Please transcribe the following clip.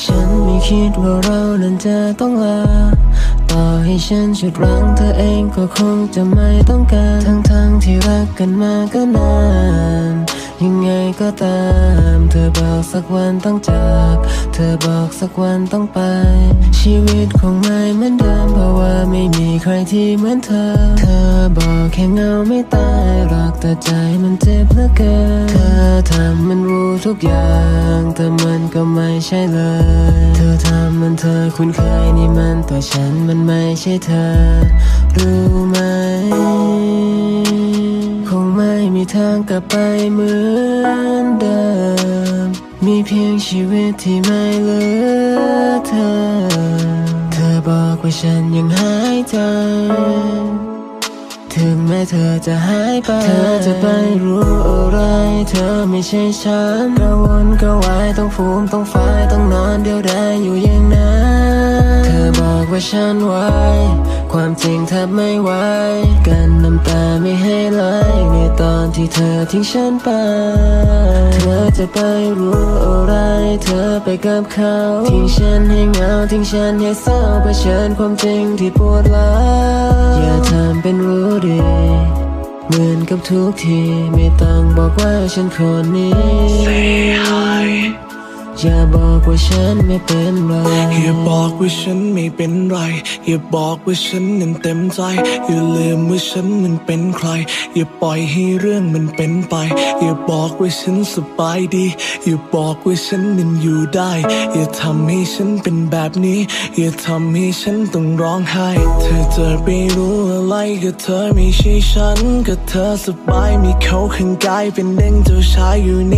ฉันไม่คิดว่าเรานั้นจะต้องลา ต่อให้ฉันชุดรังเธอเองก็คงจะไม่ต้องการ ทั้งๆที่รักกันมาก็นาน ยังไงก็ตาม เธอบอกสักวันต้องจาก เธอบอกสักวันต้องไป ชีวิตคงไม่เหมือนเดิมเพราะว่าไม่มีใครที่เหมือนเธอ เธอบอกแค่เงาไม่ตายหรอกแต่ใจมันเจ็บเหลือเกิน เธอทำมันรู้ทุกอย่าง แต่มันก็ไม่ใช่เลย เธอทำมันเธอคุ้นเคยนี่มันตัวฉันมันไม่ใช่เธอ รู้ไหม ทางกลับไปเหมือนเดิม มีเพียงชีวิตที่ไม่เหลือเธอ เธอบอกว่าฉันยังหายใจ ถึงแม้เธอจะหายไป เธอจะไปรู้อะไร เธอไม่ใช่ฉันกระวนกระวายต้องฟูมต้องไฟต้องนอนเดียวดายอยู่อย่างนั้นเธอบอกว่าฉันไหวความจริงแทบไม่ไหวกันน้ำตาไม่ให้ ที่เธอทิ้งฉันไป เธอจะไปรู้อะไร เธอไปกับเขา ทิ้งฉันให้เหงา ทิ้งฉันให้เศร้าเผชิญความจริงที่ปวดร้าวอย่าทำเป็นรู้ดีเหมือนกับทุกที ไม่ต้องบอกว่าฉันคนนี้ อย่าบอกว่าฉันไม่เป็นไร อย่าบอกว่าฉันไม่เป็นไร อย่าบอกว่าฉันนั้นเต็มใจ อย่าลืมว่าฉันนั้นเป็นใคร อย่าปล่อยให้เรื่องมันเป็นไป อย่าบอกว่าฉันสบายดี อย่าบอกว่าฉันนั้นอยู่ได้ อย่าทำให้ฉันเป็นแบบนี้ อย่าทำให้ฉันต้องร้องไห้ เธอจะไปรู้อะไรก็เธอไม่ใช่ฉันก็เธอสบายมีเขาข้างกายเป็นเด้งเจ้าชายอยู่ใน